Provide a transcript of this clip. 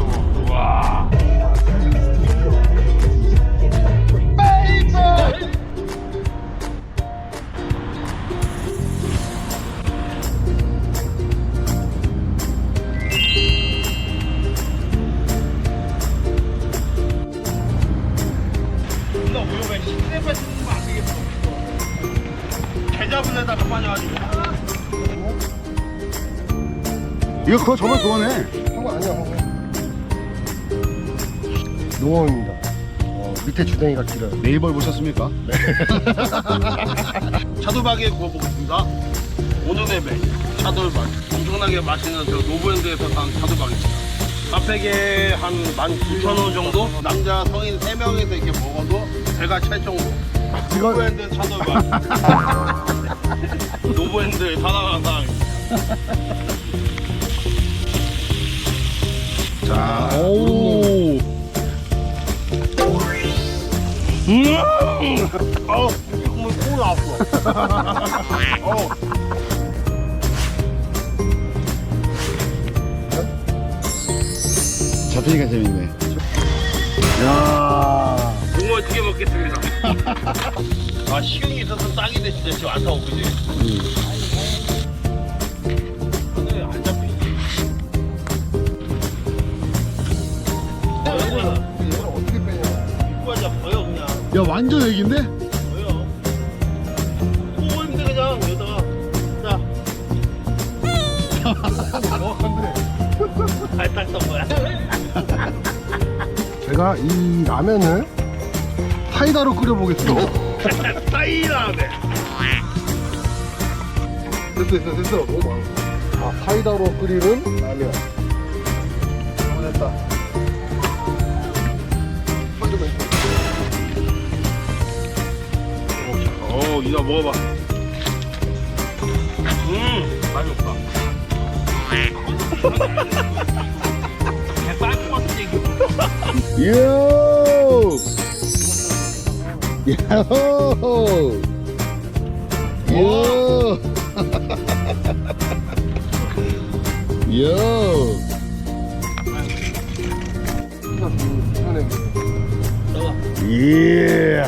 먹어보라고. 와. 이거 그거 저번 그거네. 한거 아니야 농어입니다 어, 밑에 주댕이가 길어요 네이버에 보셨습니까? 차돌박이 구워보겠습니다. 오늘의 메 차돌박. 엄청나게 맛있는 저 노브랜드에서 산 차돌박입니다. 값백에 한 19,000원 정도? 남자 성인 3명에서 이렇게 먹어도 배가 찰 정도. 이거 노브랜드 차돌박. 노브랜드의 사랑하는 사람입니다. 자, 오. 음! 어우, 국물 콩 나왔어. 어우. 자태니까 재밌네. 야. 붕어 튀겨 먹겠습니다. 아, 식용이 있어서 딱인데 진짜 지금 안 타고 그지? 하 야, 완전 애기인데? 버려. 꼬물인데 그냥 여기다가 자 정확한데 발딱 썬 거야. 제가 이 라면을 사이다로 끓여보겠습니다 사이라네. 됐어 됐어 됐어 너무 많아 아 사이다로 끓이는 라면 어 됐다 어, 이거 먹어봐. 음, 많이 없다. 개빨것 같은 얘기. 요! 야호! 요! 요! 이거 시원해 넣어. 예!